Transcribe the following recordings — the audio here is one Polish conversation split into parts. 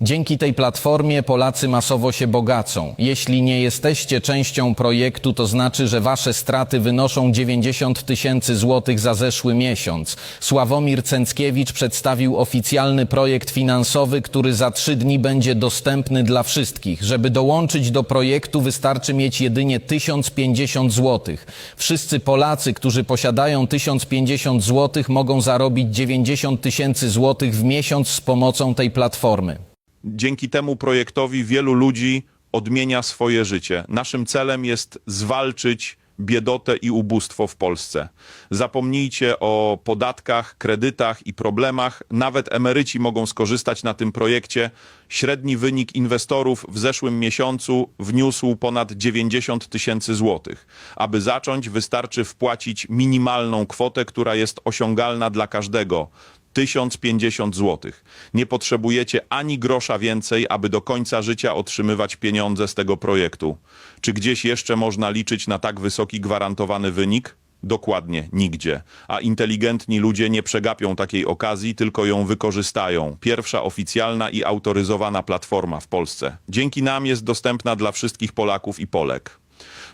Dzięki tej platformie Polacy masowo się bogacą. Jeśli nie jesteście częścią projektu, to znaczy, że wasze straty wynoszą 90 tysięcy złotych za zeszły miesiąc. Sławomir Cęckiewicz przedstawił oficjalny projekt finansowy, który za trzy dni będzie dostępny dla wszystkich. Żeby dołączyć do projektu wystarczy mieć jedynie 1050 złotych. Wszyscy Polacy, którzy posiadają 1050 złotych mogą zarobić 90 tysięcy złotych w miesiąc z pomocą tej platformy. Dzięki temu projektowi wielu ludzi odmienia swoje życie. Naszym celem jest zwalczyć biedotę i ubóstwo w Polsce. Zapomnijcie o podatkach, kredytach i problemach. Nawet emeryci mogą skorzystać na tym projekcie. Średni wynik inwestorów w zeszłym miesiącu wniósł ponad 90 tysięcy złotych. Aby zacząć, wystarczy wpłacić minimalną kwotę, która jest osiągalna dla każdego. 1050 zł. Nie potrzebujecie ani grosza więcej, aby do końca życia otrzymywać pieniądze z tego projektu. Czy gdzieś jeszcze można liczyć na tak wysoki gwarantowany wynik? Dokładnie, nigdzie. A inteligentni ludzie nie przegapią takiej okazji, tylko ją wykorzystają. Pierwsza oficjalna i autoryzowana platforma w Polsce. Dzięki nam jest dostępna dla wszystkich Polaków i Polek.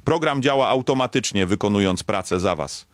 Program działa automatycznie, wykonując pracę za Was.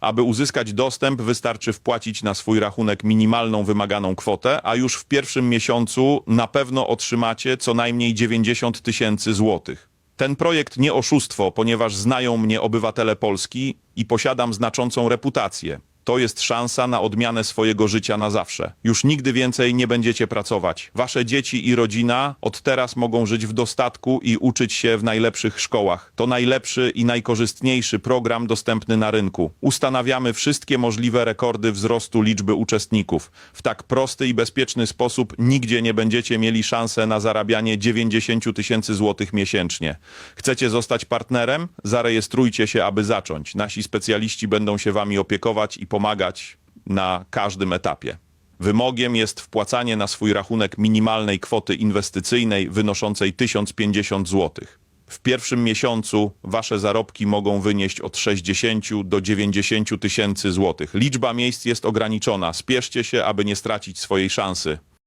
Aby uzyskać dostęp, wystarczy wpłacić na swój rachunek minimalną wymaganą kwotę, a już w pierwszym miesiącu na pewno otrzymacie co najmniej 90 tysięcy złotych. Ten projekt nie oszustwo, ponieważ znają mnie obywatele Polski i posiadam znaczącą reputację. To jest szansa na odmianę swojego życia na zawsze. Już nigdy więcej nie będziecie pracować. Wasze dzieci i rodzina od teraz mogą żyć w dostatku i uczyć się w najlepszych szkołach. To najlepszy i najkorzystniejszy program dostępny na rynku. Ustanawiamy wszystkie możliwe rekordy wzrostu liczby uczestników. W tak prosty i bezpieczny sposób nigdzie nie będziecie mieli szansę na zarabianie 90 tysięcy złotych miesięcznie. Chcecie zostać partnerem? Zarejestrujcie się, aby zacząć. Nasi specjaliści będą się wami opiekować i pomagać na każdym etapie. Wymogiem jest wpłacanie na swój rachunek minimalnej kwoty inwestycyjnej wynoszącej 1050 zł. W pierwszym miesiącu wasze zarobki mogą wynieść od 60 do 90 tysięcy złotych. Liczba miejsc jest ograniczona. Spieszcie się, aby nie stracić swojej szansy.